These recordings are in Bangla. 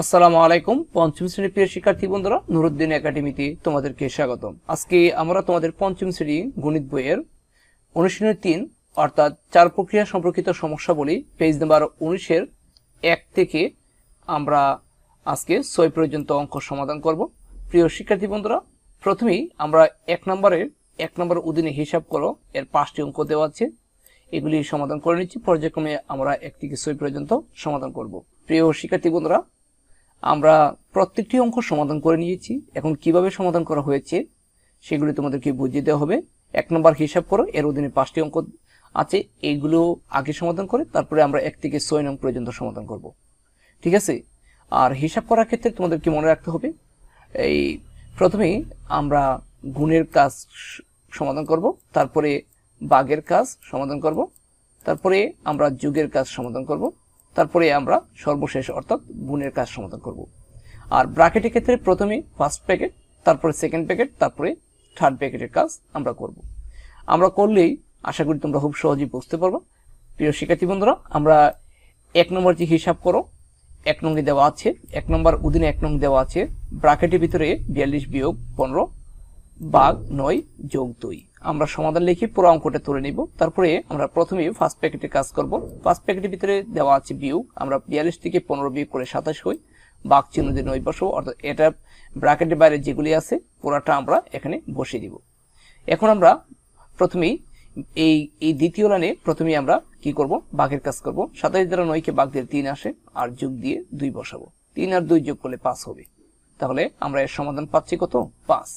আসসালামু আলাইকুম, পঞ্চম শ্রেণির প্রিয় শিক্ষার্থী বন্ধুরা, নুরুদ্দিন একাডেমিতে তোমাদেরকে স্বাগতম। আজকে আমরা তোমাদের পঞ্চম শ্রেণি গণিত বইয়ের অনুশীলনী তিন, অর্থাৎ চার প্রক্রিয়া সম্পর্কিত সমস্যা বলি পেজ নাম্বার উনিশের এক থেকে আমরা আজকে ছয় পর্যন্ত অঙ্ক সমাধান করব। প্রিয় শিক্ষার্থী বন্ধুরা, প্রথমেই আমরা এক নম্বরের এক নম্বর অধীনে হিসাব করো, এর পাঁচটি অঙ্ক দেওয়া আছে। এগুলি সমাধান করে নিচ্ছি, পর্যায়ক্রমে আমরা এক থেকে ছয় পর্যন্ত সমাধান করব। প্রিয় শিক্ষার্থী বন্ধুরা আমরা প্রত্যেকটি অঙ্ক সমাধান করে নিয়েছি। এখন কীভাবে সমাধান করা হয়েছে, সেগুলি তোমাদেরকে বুঝিয়ে দেওয়া হবে। এক নম্বর হিসাব করো, এর অধীনে পাঁচটি অঙ্ক আছে, এইগুলো আগে সমাধান করে, তারপরে আমরা এক থেকে ছয় নং পর্যন্ত সমাধান করব। ঠিক আছে? আর হিসাব করার ক্ষেত্রে তোমাদেরকে মনে রাখতে হবে, এই প্রথমেই আমরা গুণের কাজ সমাধান করব, তারপরে বাগের কাজ সমাধান করব, তারপরে আমরা যুগের কাজ সমাধান করব। তারপরে আমরা সর্বশেষ অর্থাৎ গুণের কাজ সমাধান করব। আর ব্রাকেটের ক্ষেত্রে প্রথমে ফার্স্ট প্যাকেট তারপরে সেকেন্ড প্যাকেট তারপরে থার্ড প্যাকেটের কাজ আমরা করব। আমরা করলেই আশা করি তোমরা খুব সহজেই বুঝতে পারবে। প্রিয় শিক্ষার্থী বন্ধুরা, আমরা এক নম্বর যে হিসাব করো, এক নঙ্গে দেওয়া আছে, এক নম্বর উদিনে এক নং দেওয়া আছে ব্রাকেটের ভিতরে বিয়াল্লিশ বিয়োগ পনেরো, বাঘ নয় যোগ দুই। আমরা সমাধান লিখে পুরো অঙ্কটা তুলে নিব। তারপরে আমরা প্রথমে ফার্স্ট প্যাকেটে কাজ করব। ফার্স্ট প্যাকেটের ভিতরে দেওয়া আছে বিয়োগ আমরা বিয়াল্লিশ থেকে পনেরো বিয়োগ করে সাতাশ হই। বাঘ চিহ্ন দিয়ে নয় বসবো অর্থাৎ এটা ব্র্যাকেটের বাইরে যেগুলি আছে, পুরাটা আমরা এখানে বসিয়ে দিব। এখন আমরা প্রথমেই এই এই দ্বিতীয় লাইনে প্রথমেই আমরা কি করব? বাঘের কাজ করব। সাতাশ দ্বারা নয়কে বাঘ দিয়ে তিন আসে আর যোগ দিয়ে দুই বসাবো। তিন আর দুই যোগ করলে পাঁচ হবে। তাহলে আমরা এর সমাধান পাচ্ছি কত? পাঁচ।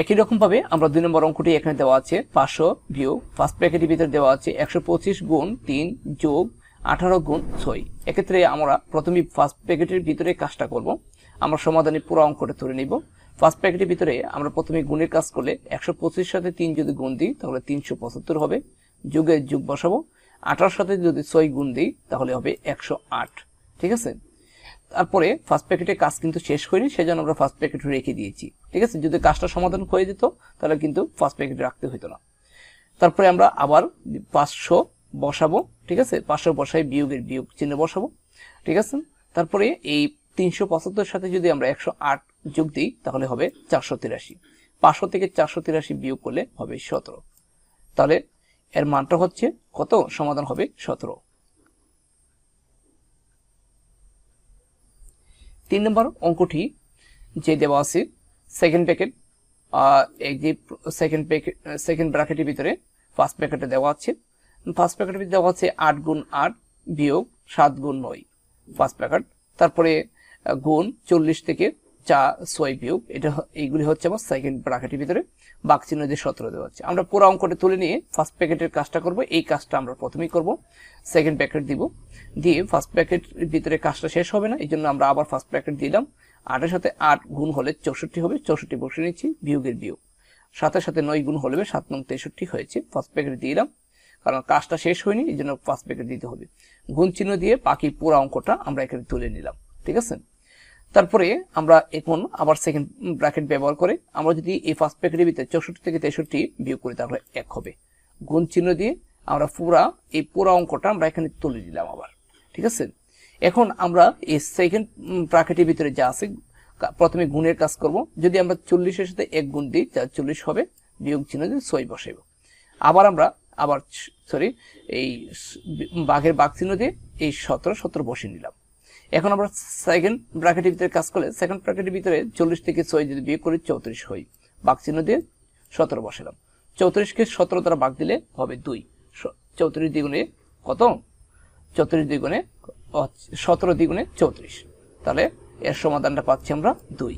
একই রকম ভাবে আমরা দুই নম্বর অঙ্কটি এখানে দেওয়া আছে, পাঁচশো বিয়োগ ফার্স্ট প্যাকেটের ভিতরে দেওয়া আছে একশো পঁচিশ গুণ তিন যোগ আঠারো গুণ ছয়। এক্ষেত্রে আমরা প্রথমে ফার্স্ট প্যাকেটের ভিতরে কাজটা করব। আমরা সমাধানে পুরো অঙ্কটা ধরে নিব। ফার্স্ট প্যাকেটের ভিতরে আমরা প্রথমে গুণের কাজ করলে একশো পঁচিশ সাথে তিন যদি গুণ দিই, তাহলে তিনশো পঁচাত্তর হবে। যুগের যুগ বসাবো। আঠারোর সাথে যদি ছয় গুণ দিই, তাহলে হবে একশো আট। ঠিক আছে? তারপরে ফার্স্ট প্যাকেটে কাজ কিন্তু শেষ হয়নি, সেজন্য আমরা ফার্স্ট প্যাকেট রেখে দিয়েছি। ঠিক আছে? যদি কাজটা সমাধান হয়ে যেত, তাহলে কিন্তু ফার্স্ট প্যাকেট রাখতে হতো না। তারপরে আমরা আবার পাঁচশো বসাবো, ঠিক আছে? পাঁচশো বসাই বিয়োগের বিয়োগ চিহ্ন বসাবো, ঠিক আছে? তারপরে এই তিনশো পঁচাত্তর সাথে যদি আমরা একশো আট যোগ দিই, তাহলে হবে চারশো তিরাশি। পাঁচশো থেকে চারশো তিরাশি বিয়োগ করলে হবে সতেরো। তাহলে এর মানটা হচ্ছে কত? সমাধান হবে সতেরো। তিন নম্বর অঙ্কটি যে দেওয়া আছে সেকেন্ড প্যাকেট এই যে সেকেন্ড প্যাকেট সেকেন্ড ব্র্যাকেটের ভিতরে ফার্স্ট প্যাকেটে দেওয়া আছে। ফার্স্ট প্যাকেটের ভিতরে দেওয়া আছে আট গুণ আট বিয়োগ সাত গুণ নয় ফার্স্ট প্যাকেট তারপরে গুণ চল্লিশ থেকে চা ছয় বিয়োগ, এটা এইগুলি হচ্ছে আমার সেকেন্ড ব্র্যাকেটের ভিতরে। বাক চিহ্ন দিয়ে সতেরো দেওয়া আছে। আমরা পুরো অঙ্কটা তুলে নিয়ে ফার্স্ট প্যাকেটের কাজটা করব। এই কাজটা আমরা প্রথমেই করব। সেকেন্ড প্যাকেট দিব। দিয়ে ফার্স্ট প্যাকেটের ভিতরে কাজটা শেষ হবে না। এই জন্য আমরা আবার ফার্স্ট প্যাকেট দিলাম। আটের সাথে আট গুণ হলে চৌষট্টি হবে। চৌষট্টি বসে নিচ্ছি, বিয়োগের বিয়োগ। সাথে সাথে নয় গুণ হলে সাত নং তেষট্টি হয়েছে। ফার্স্ট প্যাকেট দিলাম। কারণ কাজটা শেষ হয়নি এই জন্য ফার্স্ট প্যাকেট দিতে হবে। গুণ চিহ্ন দিয়ে বাকি পুরো অঙ্কটা আমরা এখানে তুলে নিলাম। ঠিক আছে? তারপরে আমরা এখন আবার সেকেন্ড ব্র্যাকেট ব্যবহার করে আমরা যদি এই ফার্স্ট প্যাকেটের ভিতরে চৌষট্টি থেকে তেষট্টি বিয়োগ করি, তাহলে এক হবে। গুণ চিহ্ন দিয়ে আমরা পুরা, এই পুরা অঙ্কটা আমরা এখানে তুলে দিলাম আবার। ঠিক আছে? এখন আমরা এই সেকেন্ড ব্র্যাকেটের ভিতরে যা আছে প্রথমে গুণের কাজ করব। যদি আমরা চল্লিশের সাথে এক গুণ দিই যা চল্লিশ হবে, বিয়োগ চিহ্ন দিয়ে ছয় বসাইব। আবার আমরা, আবার সরি এই বাঘের বাঘ চিহ্ন দিয়ে এই সতেরো সতেরো বসিয়ে নিলাম। এখন আমরা সেকেন্ড ব্র্যাকেটের ভিতরে কাজ করলে সেকেন্ড ব্র্যাকেটের ভিতরে চল্লিশ থেকে ছয় যদি বিয়ে করি চৌত্রিশ হয় বাঘ চিহ্ন দিয়ে সতেরো বসালাম। চৌত্রিশকে সতেরো দ্বারা বাঘ দিলে হবে দুই। চৌত্রিশ দ্বিগুণে কত? চৌত্রিশ দ্বিগুণে সতেরো দ্বিগুণে চৌত্রিশ। তাহলে এর সমাধানটা পাচ্ছি আমরা দুই।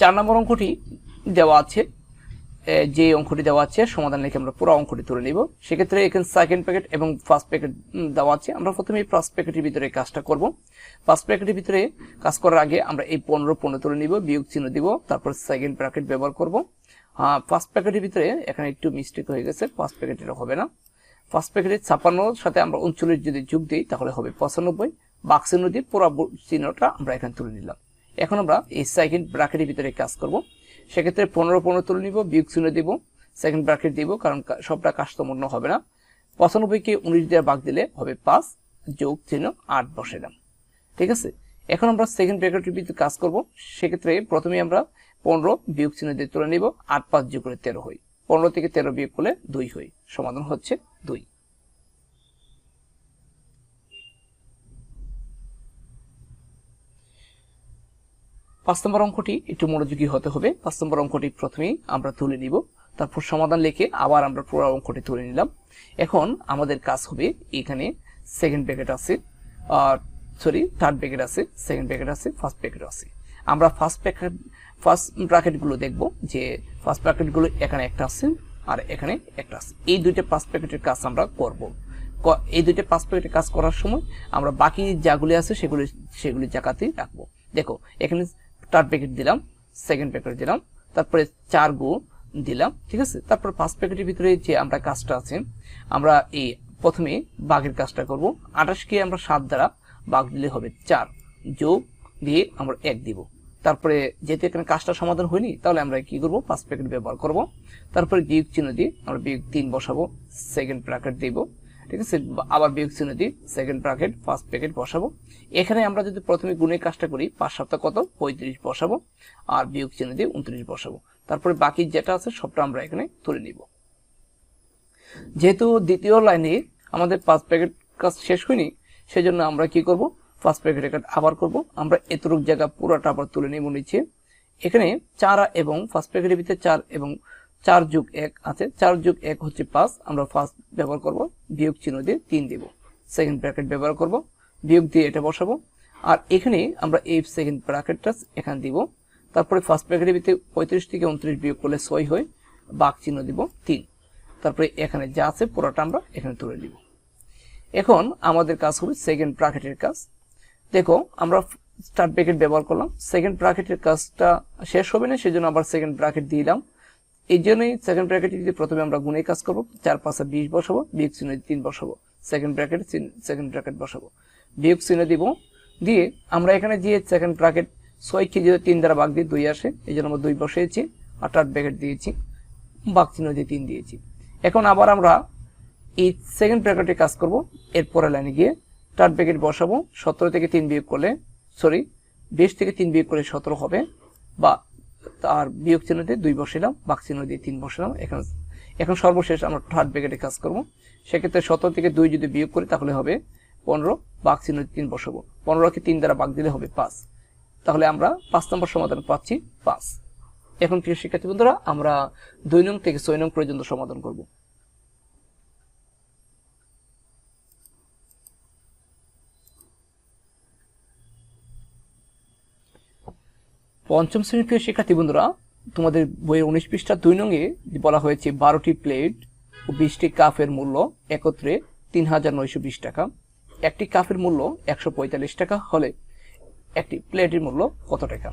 চার নম্বর অঙ্কটি দেওয়া আছে। যে অঙ্কটি দেওয়া আছে, সমাধান লিখে আমরা পুরো অঙ্কটি তুলে নিব। সেক্ষেত্রে এখানে সেকেন্ড প্যাকেট এবং ফার্স্ট প্যাকেট দেওয়া আছে। আমরা প্রথমে ফার্স্ট প্যাকেটের ভিতরে কাজটা করব। ফার্স্ট প্যাকেটের ভিতরে কাজ করার আগে আমরা এই পনেরো পনেরো তুলে নিব, বিয়োগ চিহ্ন দিব, তারপর সেকেন্ড প্যাকেট ব্যবহার করব। হ্যাঁ ফার্স্ট প্যাকেটের ভিতরে, এখানে একটু মিস্টেক হয়ে গেছে ফার্স্ট প্যাকেটের হবে না। ফার্স্ট প্যাকেটে ছাপান্নর সাথে আমরা উনচল্লিশ যদি যোগ দিই, তাহলে হবে পঁচানব্বই। বাক্স চিহ্ন দিয়ে পুরো চিহ্নটা আমরা এখানে তুলে নিলাম। এখন আমরা এই সেকেন্ড ব্র্যাকেটের ভিতরে কাজ করব। সেক্ষেত্রে পনেরো পনেরো তুলে নিব, বিয়োগ চিহ্ন দিব সেকেন্ড ব্র্যাকেট দিব, কারণ সবটা কাজতমন্য হবে না। পঁচানব্বইকে উনিশ দিয়ে ভাগ দিলে হবে পাঁচ, যোগ চিহ্ন আট বসাইলাম ঠিক আছে? এখন আমরা সেকেন্ড ব্র্যাকেটের ভিতরে কাজ করব। সেক্ষেত্রে প্রথমে আমরা পনেরো বিয়োগ চিহ্ন দিয়ে তুলে নিব, আট পাঁচ যোগ করে তেরো হই। পনেরো থেকে তেরো বিয়োগ করলে দুই হই। সমাধান হচ্ছে দুই। পাঁচ নম্বর অঙ্কটি একটু মনোযোগী হতে হবে। পাঁচ নম্বর অঙ্কটি প্রথমেই আমরা তুলে নিব। তারপর সমাধান লিখে আবার আমরা পুরো অঙ্কটি তুলে নিলাম। এখন আমাদের কাজ হবে এখানে সেকেন্ড ব্র্যাকেট আছে, আর সরি থার্ড ব্র্যাকেট আছে সেকেন্ড ব্র্যাকেট আছে ফার্স্ট ব্র্যাকেট আছে। আমরা ফার্স্ট ব্র্যাকেট ফার্স্ট ব্র্যাকেটগুলো দেখব যে ফার্স্ট ব্র্যাকেটগুলো এখানে একটা আছে আর এখানে একটা আছে। এই দুইটা ফার্স্ট ব্র্যাকেটের কাজ আমরা করব। এই দুইটা পাঁচ প্যাকেটের কাজ করার সময় আমরা বাকি যাগুলি আছে সেগুলি সেগুলি জায়গাতেই রাখব। দেখো, এখানে থার্ড প্যাকেট দিলাম সেকেন্ড প্যাকেট দিলাম, তারপরে চার গু দিলাম, ঠিক আছে? তারপর পাঁচ প্যাকেটের ভিতরে যে আমরা কাজটা আছে, আমরা এই প্রথমে বাঘের কাজটা করব। আঠাশকে আমরা সাত দ্বারা বাঘ দিলে হবে চার। যোগ দিয়ে আমরা এক দিব। তারপরে যেহেতু এখানে কাজটা সমাধান হয়নি, তাহলে আমরা কি করব? পাঁচ প্যাকেট ব্যবহার করব। তারপরে বিয়োগ চিহ্ন দিয়ে আমরা বিয়োগ তিন বসাবো সেকেন্ড প্যাকেট দিব। ঠিক আছে? আবার বিয়োগ চিহ্ন দিয়ে সেকেন্ড ব্র্যাকেট ফার্স্ট প্যাকেট বসাবো। এখানে আমরা যদি প্রথমে গুণের কাজটা করি, পাঁচ সপ্তাহ কত? পঁয়ত্রিশ বসাবো। আর বিয়োগ চিহ্ন দিয়ে উনত্রিশ বসাবো। তারপরে বাকি যেটা আছে, সবটা আমরা এখানে তুলে নিব। যেহেতু দ্বিতীয় লাইনে আমাদের পাঁচ প্যাকেট কাজ শেষ হয়নি, সেজন্য আমরা কি করব? ফার্স্ট প্যাকেটের কাজ আবার করব। আমরা এতটুক জায়গা পুরোটা আবার তুলে নেব নিচে। এখানে চার এবং ফার্স্ট প্যাকেটের ভিতরে চার এবং চার যুগ এক আছে। চার যুগ এক হচ্ছে পাঁচ। আমরা ফার্স্ট ব্যবহার করব। বিয়োগ চিহ্ন দিয়ে তিন দেব। সেকেন্ড ব্র্যাকেট ব্যবহার করব। বিয়োগ দিয়ে এটা বসাবো। আর এখানে আমরা এই সেকেন্ড ব্র্যাকেটটা এখানে দিব। তারপরে ফার্স্ট ব্র্যাকেটের ভিতরে পঁয়ত্রিশ থেকে উনত্রিশ বিয়োগ করলে ছয় হয়। বাক চিহ্ন দিব তিন। তারপরে এখানে যা আছে পুরোটা আমরা এখানে তুলে দিব এখন আমাদের কাজ হবে সেকেন্ড ব্র্যাকেটের কাজ। দেখো, আমরা স্টার্ট ব্র্যাকেট ব্যবহার করলাম। সেকেন্ড ব্র্যাকেটের কাজটা শেষ হবে না, সেজন্য আবার সেকেন্ড ব্র্যাকেট দিলাম। এই জন্যই সেকেন্ড ব্র্যাকেট প্রথমে আমরা গুণে কাজ করব, চার পাঁচে বিশ বসাবো, বিয়োগ চিহ্ন তিন বসাবো। সেকেন্ড ব্র্যাকেট সেকেন্ড ব্র্যাকেট বসাবো। বিয়োগ চিহ্ন দিব, দিয়ে আমরা এখানে যে সেকেন্ড ব্র্যাকেট ছয়কে যদি তিন দ্বারা বাঘ দিয়ে দুই আসে, এই জন্য আমরা দুই বসিয়েছি আর থার্ড ব্র্যাকেট দিয়েছি বাঘ চিহ্ন দিয়ে তিন দিয়েছি। এখন আবার আমরা এই সেকেন্ড ব্র্যাকেটে কাজ করব এরপরে লাইনে গিয়ে থার্ড ব্র্যাকেট বসাবো, সতেরো থেকে তিন বিয়োগ করলে সরি বিশ থেকে তিন বিয়োগ করলে সতেরো হবে, বা তার বিয়োগ চিহ্ন দিয়ে দুই বসালাম বাক চিহ্ন দিয়ে তিন বসালাম এখন এখন সর্বশেষ আমরা থার্ড ব্র্যাকেটে কাজ করব। সেক্ষেত্রে সতেরো থেকে দুই যদি বিয়োগ করি, তাহলে হবে পনেরো, বাক চিহ্ন তিন বসাবো। পনেরোকে তিন দ্বারা বাক দিলে হবে পাঁচ। তাহলে আমরা পাঁচ নম্বর সমাধান পাচ্ছি পাঁচ। এখন প্রিয় শিক্ষার্থী বন্ধুরা, আমরা দুই নং থেকে ছয় নং পর্যন্ত সমাধান করব। পঞ্চম শ্রেণির প্রিয় শিক্ষার্থী বন্ধুরা, তোমাদের বইয়ের উনিশ পৃষ্ঠা দুই নঙ্গে বলা হয়েছে বারোটি প্লেট ও বিশটি কাপের মূল্য একত্রে তিন হাজার নয়শো বিশ টাকা। একটি কাপের মূল্য একশো পঁয়তাল্লিশ টাকা হলে একটি প্লেটের মূল্য কত টাকা?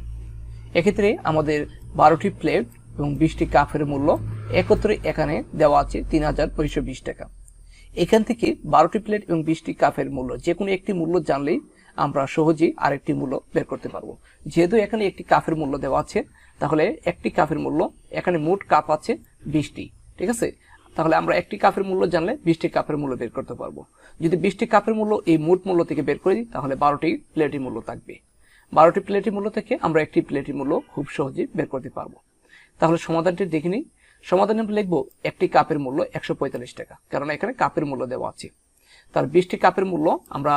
এক্ষেত্রে আমাদের বারোটি প্লেট এবং বিশটি কাপের মূল্য একত্রে এখানে দেওয়া আছে তিন হাজার নয়শো বিশ টাকা। এখান থেকে বারোটি প্লেট এবং বিশটি কাপের মূল্য যে কোনো একটি মূল্য জানলেই আমরা সহজেই আরেকটি মূল্য বের করতে পারব। যেহেতু এখানে একটি কাপের মূল্য দেওয়া আছে, তাহলে একটি কাপের মূল্য, এখানে মোট কাপ আছে বিশটি, ঠিক আছে? তাহলে আমরা একটি কাপের মূল্য জানলে বিশটি কাপের মূল্য বের করতে পারব। যদি বিশটি কাপের মূল্য এই মোট মূল্য থেকে বের করে দিই, তাহলে বারোটি প্লেটের মূল্য থাকবে। বারোটি প্লেটের মূল্য থেকে আমরা একটি প্লেটের মূল্য খুব সহজেই বের করতে পারব। তাহলে সমাধানটি দেখে নিই। সমাধানে আমরা লিখব একটি কাপের মূল্য একশো পঁয়তাল্লিশ টাকা, কারণ এখানে কাপের মূল্য দেওয়া আছে। তার বিশটি কাপের মূল্য আমরা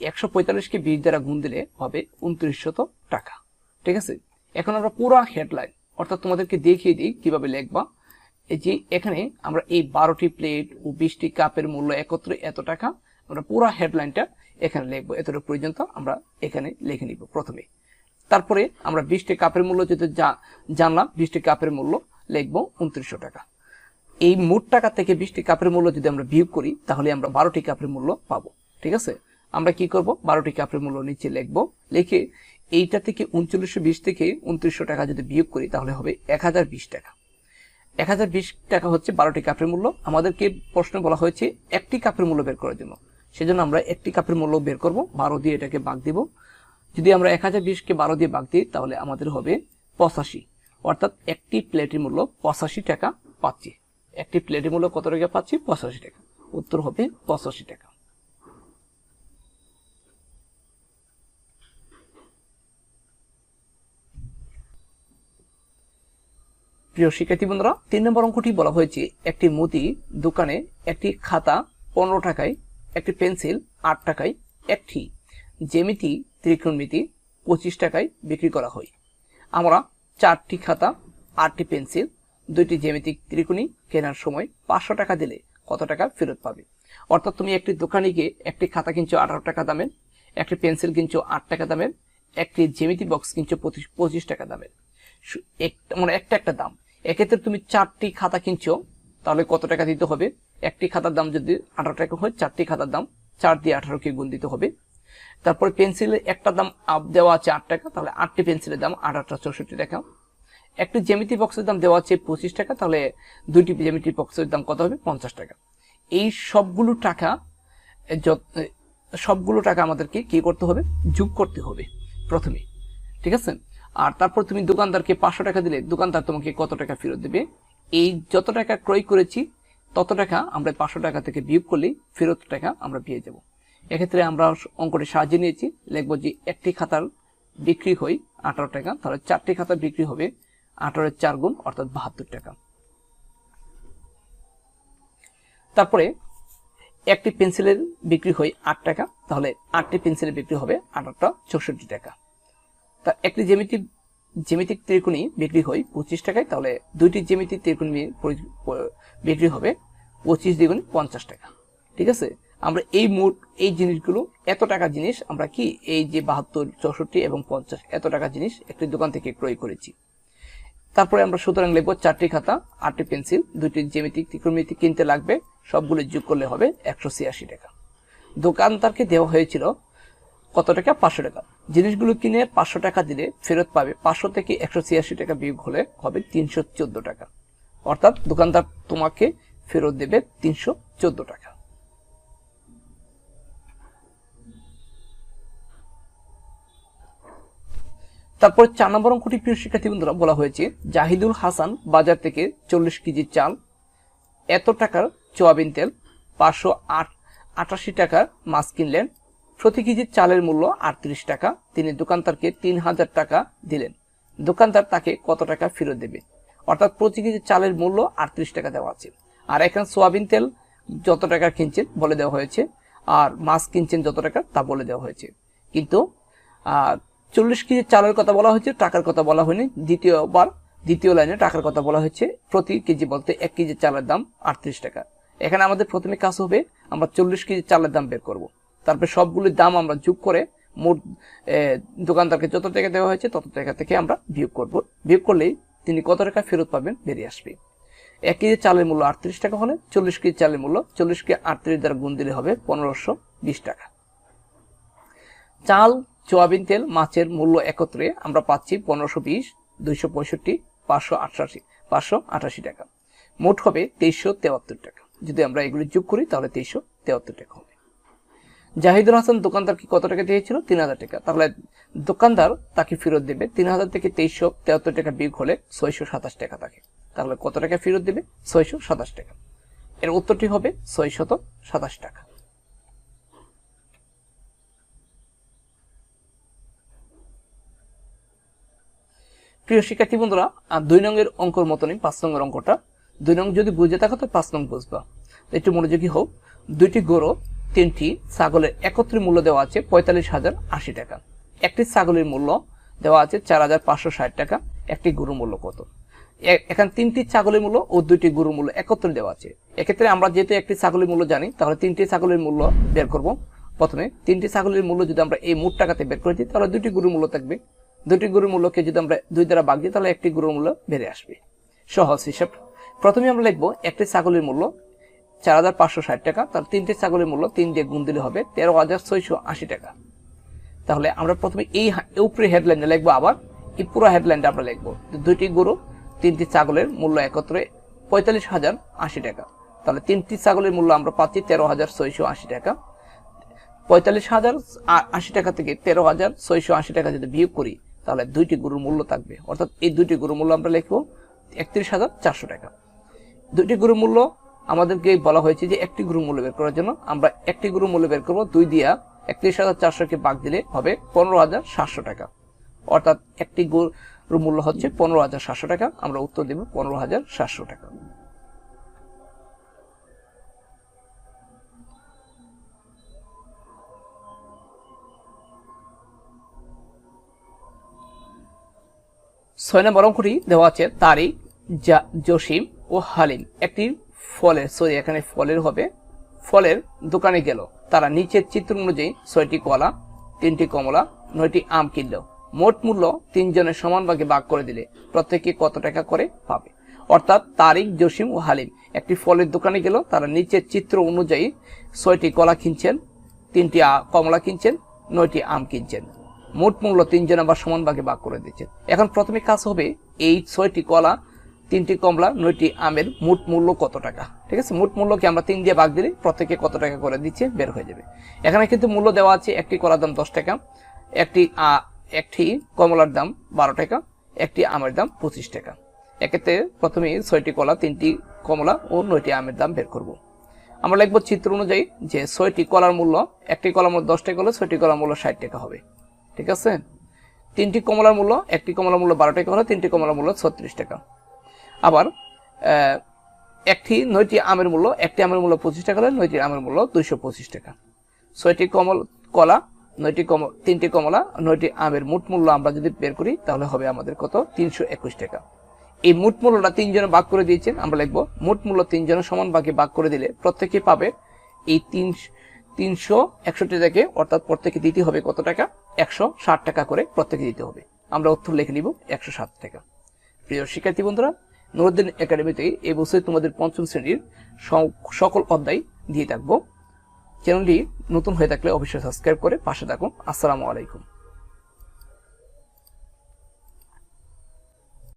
একশো পঁয়তাল্লিশকে বিশ দ্বারা গুণ দিলে হবে উনত্রিশশত টাকা। ঠিক আছে? এখন আমরা পুরো হেডলাইন অর্থাৎ তোমাদেরকে দেখিয়ে দিই কীভাবে লিখবা। এই যে এখানে আমরা এই বারোটি প্লেট ও বিশটি কাপের মূল্য একত্রে এত টাকা, আমরা পুরো হেডলাইনটা এখানে লিখব। এতটুকু পর্যন্ত আমরা এখানে লিখে নিব প্রথমে। তারপরে আমরা বিশটি কাপের মূল্য জা- জানলাম, বিশটি কাপের মূল্য লিখব উনত্রিশশো টাকা। এই মোট টাকা থেকে বিশটি কাপের মূল্য যদি আমরা বিয়োগ করি, তাহলে আমরা বারোটি কাপের মূল্য পাবো। ঠিক আছে? আমরা কি করব? বারোটি কাপের মূল্য নিচে লিখব। লিখে এইটা থেকে উনচল্লিশশো বিশ থেকে উনত্রিশশো টাকা যদি বিয়োগ করি, তাহলে হবে এক হাজার বিশ টাকা। এক হাজার বিশ টাকা হচ্ছে বারোটি কাপের মূল্য। আমাদেরকে প্রশ্ন বলা হয়েছে একটি কাপের মূল্য বের করার জন্য। সেজন্য আমরা একটি কাপের মূল্য বের করব, বারো দিয়ে এটাকে বাগ দিব। যদি আমরা এক হাজার বিশকে বারো দিয়ে বাগ দিই, তাহলে আমাদের হবে পঁচাশি। অর্থাৎ একটি প্লেটের মূল্য পঁচাশি টাকা পাচ্ছি। একটি প্লেটের মূল্য কত টাকা পাচ্ছি? পঁচাশি টাকা। উত্তর হবে পঁচাশি টাকা। প্রিয় শিক্ষার্থী বন্ধুরা, তিন নম্বর অঙ্কটি বলা হয়েছে, একটি মুদি দোকানে একটি খাতা পনেরো টাকায়, একটি পেন্সিল আট টাকায়, একটি জ্যামিতি ত্রিকোণমিতি পঁচিশ টাকায় বিক্রি করা হয়। আমরা চারটি খাতা, আটটি পেন্সিল, দুইটি জ্যামিতিক ত্রিকোণী কেনার সময় পাঁচশো টাকা দিলে কত টাকা ফেরত পাবে? অর্থাৎ তুমি একটি দোকানে গিয়ে একটি খাতা কিনছো আঠারো টাকা দামের, একটি পেন্সিল কিনছো আট টাকা দামের, একটি জ্যামিতি বক্স কিনছো পঁচিশ টাকা দামের। মানে একটা একটা দাম। এক্ষেত্রে তুমি চারটি খাতা কিনছো, তাহলে কত টাকা দিতে হবে? একটি খাতার দাম যদি আঠারো টাকা হয়, চারটি খাতার দাম চার দিয়ে আঠারোকে গুণ দিতে হবে। তারপরে পেন্সিলের একটা দাম আপ দেওয়া আছে আট টাকা, তাহলে আটটি পেন্সিলের দাম আট আটটা চৌষট্টি টাকা। একটি জ্যামিতি বক্সের দাম দেওয়া আছে পঁচিশ টাকা, তাহলে দুইটি জ্যামিতি বক্সের দাম কত হবে? পঞ্চাশ টাকা। এই সবগুলো টাকা সবগুলো টাকা আমাদেরকে কি করতে হবে? যোগ করতে হবে প্রথমে। ঠিক আছে? আর তারপর তুমি দোকানদারকে পাঁচশো টাকা দিলে, দোকানদার তোমাকে কত টাকা ফেরত দেবে? এই যত টাকা ক্রয় করেছি, তত টাকা আমরা পাঁচশো টাকা থেকে বিয়োগ করলেই ফেরত টাকা আমরা পেয়ে যাব। এক্ষেত্রে আমরা অঙ্কটি সাহায্য নিয়েছি, লিখব যে একটি খাতার বিক্রি হয় আঠারো টাকা, তাহলে চারটি খাতার বিক্রি হবে আঠারো চার গুণ, অর্থাৎ বাহাত্তর টাকা। তারপরে একটি পেন্সিলের বিক্রি হয় আট টাকা, তাহলে আটটি পেন্সিলের বিক্রি হবে আঠারোটা চৌষট্টি টাকা। তা একটি জ্যামিতি, জ্যামিতিক ত্রিকোণী বিক্রি হয় পঁচিশ টাকায়, তাহলে দুইটি জ্যামিতিক ত্রিকোণী বিক্রি হবে পঁচিশ দ্বিগুণে পঞ্চাশ টাকা। ঠিক আছে? আমরা এই মোট, এই জিনিসগুলো, এত টাকা জিনিস আমরা কি এই যে বাহাত্তর, চৌষট্টি এবং পঞ্চাশ, এত টাকা জিনিস একটি দোকান থেকে ক্রয় করেছি। তারপরে আমরা সুতরাং লিখব চারটি খাতা, আটটি পেন্সিল, দুইটি জ্যামিতিক ত্রিকোণমিতি কিনতে লাগবে, সবগুলো যোগ করলে হবে একশো ছিয়াশি টাকা। দোকানদারকে দেওয়া হয়েছিল কত টাকা? পাঁচশো টাকা। জিনিসগুলো কিনে পাঁচশো টাকা দিলে ফেরত পাবে পাঁচশো থেকে একশো ছিয়াশি টাকা বিয়োগ হলে হবে তিনশো চোদ্দ টাকা। অর্থাৎ দোকানদার তোমাকে ফেরত দেবে তিনশো চোদ্দ টাকা। তারপর চার নম্বর অঙ্কটি প্রিয় শিক্ষার্থী বন্ধুরা বলা হয়েছে, জাহিদুল হাসান বাজার থেকে চল্লিশ কেজি চাল, এত টাকার সোয়াবিন তেল, পাঁচশো আট, আটাশি টাকার মাছ কিনলেন প্রতি কেজি চালের মূল্য আটত্রিশ টাকা। তিনি দোকানদারকে তিন হাজার টাকা দিলেন। দোকানদার তাকে কত টাকা ফেরত দেবে? অর্থাৎ প্রতি কেজি চালের মূল্য আটত্রিশ টাকা দেওয়া আছে। আর এখানে সোয়াবিন তেল যত টাকা কিনছেন বলে দেওয়া হয়েছে। আর মাছ কিনছেন যত টাকা তা বলে দেওয়া হয়েছে। কিন্তু চল্লিশ কেজি চালের কথা বলা হয়েছে, টাকার কথা বলা হয়নি। দ্বিতীয়বার, দ্বিতীয় লাইনে টাকার কথা বলা হয়েছে। প্রতি কেজি বলতে এক কেজি চালের দাম আটত্রিশ টাকা। এখানে আমাদের প্রথমে কাজ হবে, আমরা চল্লিশ কেজি চালের দাম বের করব। তারপরে সবগুলির দাম আমরা যোগ করে মোট দোকানদারকে যত টাকা দেওয়া হয়েছে তত টাকা থেকে আমরা বিয়োগ করব। বিয়োগ করলেই তিনি কত টাকা ফেরত পাবেন বেরিয়ে আসবে। এক কেজি চালের মূল্য আটত্রিশ টাকা হলে চল্লিশ কেজি চালের মূল্য চল্লিশ কেজি আটত্রিশ দ্বারা গুণ দিলে হবে পনেরোশো বিশ টাকা। চাল, সোয়াবিন তেল, মাছের মূল্য একত্রে আমরা পাচ্ছি পনেরোশো বিশ, দুইশো পঁয়ষট্টি, পাঁচশো আটাশি পাঁচশো আটাশি টাকা। মোট হবে তেইশশো তেয়াত্তর টাকা। যদি আমরা এগুলি যোগ করি তাহলে তেইশশো তেয়াত্তর টাকা হবে। জাহিদুল হাসান দোকানদার কি কত টাকা দিয়েছিল? তিন হাজার টাকা। তাহলে দোকানদার তাকে ফেরত দেবে। তিন হাজার থেকে তেইশশো তেয়াত্তর টাকা বিয়োগ হলে ছয়শো সাতাশ টাকা থাকে তাহলে কত টাকা ফেরত দেবে? ছয়শো সাতাশ টাকা। এর উত্তরটি হবে ছয়শত সাতাশ টাকা। প্রিয় শিক্ষার্থী বন্ধুরা দুই নঙ্গের অঙ্কর মতনই পাঁচ নঙ্গের অঙ্কটা। দুই নং যদি বুঝে থাকো, তো পাঁচ নং বুঝবা। একটু মনোযোগী হোক দুইটি গরু তিনটি ছাগলের একত্রে মূল্য দেওয়া আছে পঁয়তাল্লিশ হাজার আশি টাকা। একটি ছাগলের মূল্য দেওয়া আছে চার হাজার পাঁচশো ষাট টাকা। একটি গরুর মূল্য কত? এখানে তিনটি ছাগলের মূল্য ও দুইটি গরুর মূল্য একত্রে দেওয়া আছে। এক্ষেত্রে আমরা যেহেতু একটি ছাগলের মূল্য জানি, তাহলে তিনটি ছাগলের মূল্য বের করব। প্রথমে, তিনটি ছাগলের মূল্য যদি আমরা এই মোট টাকাতে বের করে দিই, তাহলে দুটি গরুর মূল্য থাকবে। দুটি গরুর মূল্যকে যদি আমরা দুই দ্বারা বাগ দিই, তাহলে একটি গরুর মূল্য বেড়ে আসবে। সহজ হিসাব। প্রথমে আমরা লিখব একটি ছাগলের মূল্য চার হাজার পাঁচশো ষাট টাকা। তার তিনটি ছাগলের মূল্য তিন দিয়ে গুণ দিলে হবে তেরো হাজার ছয়শো আশি টাকা। তাহলে আমরা প্রথমে এই উপরে হেডলাইনটা লিখব আবার, এই পুরো হেডলাইনটা আমরা লিখব দুইটি গরু তিনটি ছাগলের মূল্য একত্রে পঁয়তাল্লিশ হাজার আশি টাকা। তাহলে তিনটি ছাগলের মূল্য আমরা পাচ্ছি তেরো হাজার ছয়শো আশি টাকা। পঁয়তাল্লিশ হাজার আশি টাকা থেকে তেরো হাজার ছয়শো আশি টাকা যদি বিয়োগ করি, তাহলে দুইটি গরুর মূল্য থাকবে। অর্থাৎ এই দুইটি গরুর মূল্য আমরা লিখব একত্রিশ হাজার চারশো টাকা। দুইটি গরুর মূল্য আমাদেরকে বলা হয়েছে যে একটি গরুর মূল্য বের করার জন্য আমরা একটি গরুর মূল্য বের করব দুই দিয়া একত্রিশ হাজার চারশোকে বাদ দিলে হবে পনেরো হাজার সাতশো টাকা। অর্থাৎ একটি গরুর মূল্য হচ্ছে পনেরো হাজার সাতশো টাকা, আমরা উত্তর দেব পনেরো হাজার সাতশো টাকা। ছয় নম্বর অঙ্কটি দেওয়া আছে তারিক জসিম ও হালিম। একটি ফলের সরি এখানে ফলের হবে। ফলের দোকানে গেল। তারা নিচের চিত্র অনুযায়ী ছয়টি কলা, তিনটি কমলা, নয়টি আম কিনল। মোট মূল্য তিনজনের সমান ভাগে ভাগ করে দিলে প্রত্যেকে কত টাকা করে পাবে? অর্থাৎ তারিক, জসিম ও হালিম একটি ফলের দোকানে গেল। তারা নিচের চিত্র অনুযায়ী ছয়টি কলা কিনছেন, তিনটি কমলা কিনছেন, নয়টি আম কিনছেন। মোট মূল্য তিনজন আবার সমান ভাগে ভাগ করে দিচ্ছেন এখন প্রথমে কাজ হবে এই ছয়টি কলা তিনটি কমলা, নয়টি আমের মোট মূল্য কত টাকা? ঠিক আছে? মোট মূল্যকে আমরা তিন দিয়ে ভাগ দিলে প্রত্যেকে কত টাকা করে দিচ্ছে বের হয়ে যাবে। এখানে কিন্তু মূল্য দেওয়া আছে একটি কলার দাম দশ টাকা, একটি একটি কমলার দাম বারো টাকা, একটি আমের দাম পঁচিশ টাকা। এক্ষেত্রে প্রথমে ছয়টি কলা, তিনটি কমলা ও নয়টি আমের দাম বের করব। আমরা লিখব চিত্র অনুযায়ী যে ছয়টি কলার মূল্য, একটি কলার মূল্য দশ টাকা হলে ছয়টি কলার মূল্য ষাট টাকা হবে। ঠিক আছে? তিনটি কমলার মূল্য, একটি কমলার মূল্য বারো টাকা হলে তিনটি কমলার মূল্য ছত্রিশ টাকা। আবার একটি নয়টি আমের মূল্য, একটি আমের মূল্য পঁচিশ টাকা হলে নয়টি আমের মূল্য দুইশো পঁচিশ টাকা। ছয়টি কমল, কলা, নয়টি কম তিনটি কমলা, নয়টি আমের মোট মূল্য আমরা যদি বের করি, তাহলে হবে আমাদের কত? তিনশো একুশ টাকা। এই মোট মূল্যটা তিনজনে ভাগ করে দিয়েছেন, আমরা লিখব, মোট মূল্য তিনজনের সমান ভাগে ভাগ করে দিলে প্রত্যেকে পাবে এই তিন, তিনশো একষট্টি থেকে, অর্থাৎ প্রত্যেকে দিতে হবে কত টাকা? একশো ষাট টাকা করে প্রত্যেকে দিতে হবে। আমরা উত্তর লিখে নিব, একশো ষাট টাকা। প্রিয় শিক্ষার্থী বন্ধুরা নুরুদ্দিন একাডেমিতে এই বছর তোমাদের পঞ্চম শ্রেণির সকল অধ্যায় দিয়ে থাকব। চ্যানেলটি নতুন হয়ে থাকলে অবশ্যই সাবস্ক্রাইব করে পাশে থাকুন। আসসালামু আলাইকুম।